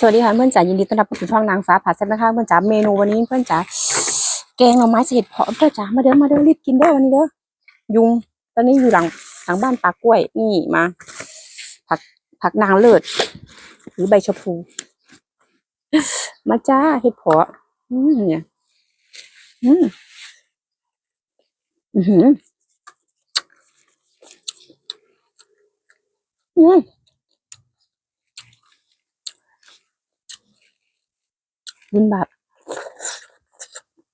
สวัสดีค่ะเพื่อนจ๋ายินดีต้อนรับเข้าสู่ช่องนางฟ้าผัดแซ่บนะคะเพื่อนจ๋าเมนูวันนี้เพื่อนจ๋าแกงหน่อไม้เศษเพาะเพื่อนจ๋ามาเด้อมาเด้อรีบกินเด้อวันนี้เด้อยุงตอนนี้อยู่หลังหลังบ้านปากล้วยนี่มา ผักผักนางเลิศหรือใบชะพู มาจ้าเห็ดเพาะอืมเนี่ยอืมอือหือ มบุญบาป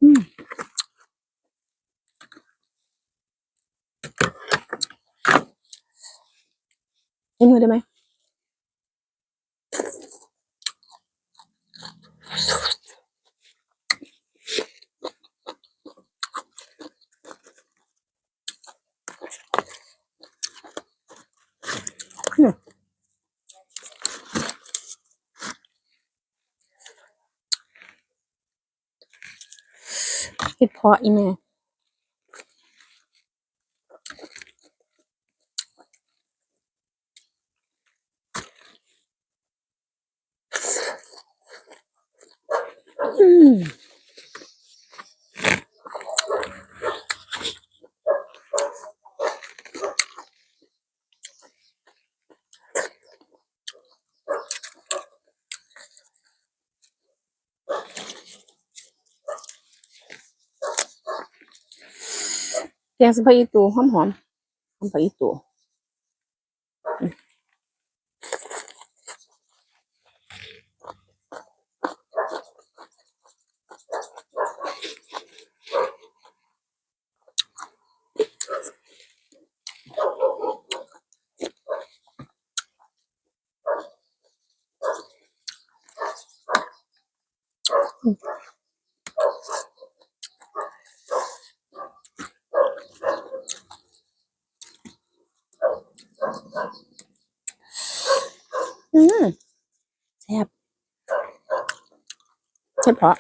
อืมใช้มือได้ไหมอืมเดเพาะอีแม่อืม แกงสะพายอีตูหอมหอมหอมผักอีตูอืม อืมแซ่บใช่เพราะ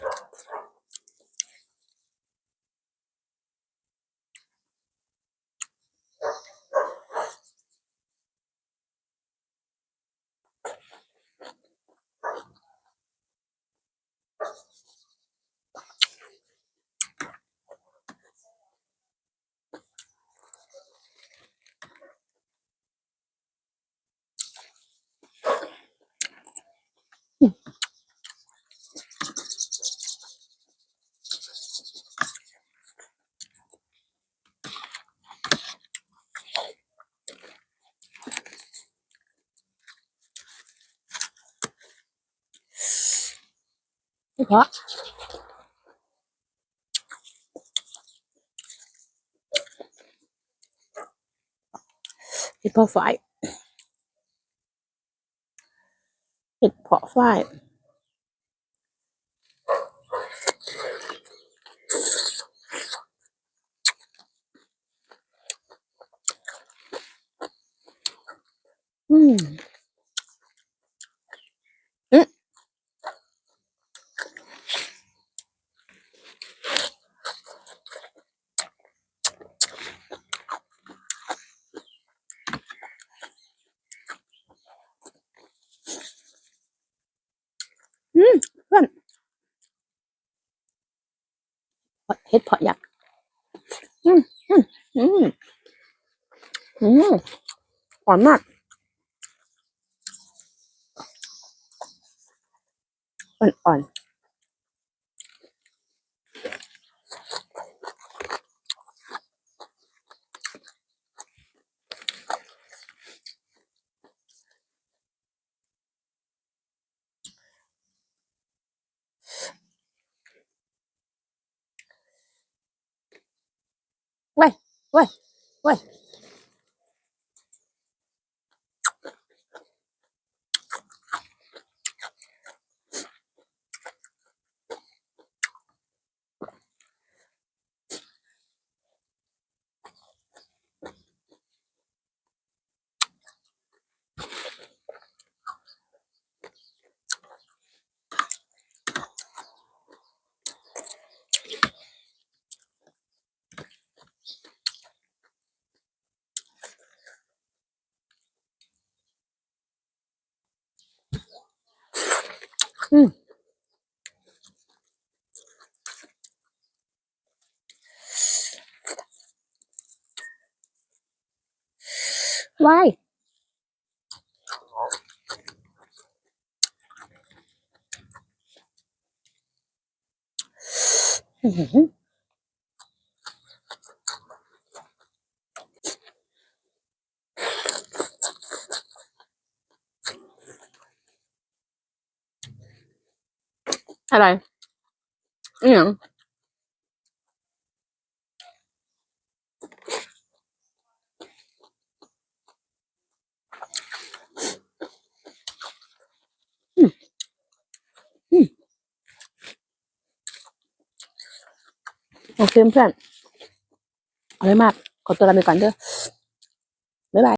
เพราะเห็ดเพาะฝ้ายเห็ดเพาะฝ้ายอืมอืมอืมเพื่อนเห็ ดเพาะอยากอืมอืมอืมอืมหอมมากอ่อนๆเว้ย เว้ย อะไรอืมอืมโอเคเพื่อนอาเลยมาก ขอตัวลาไปก่อนเด้อ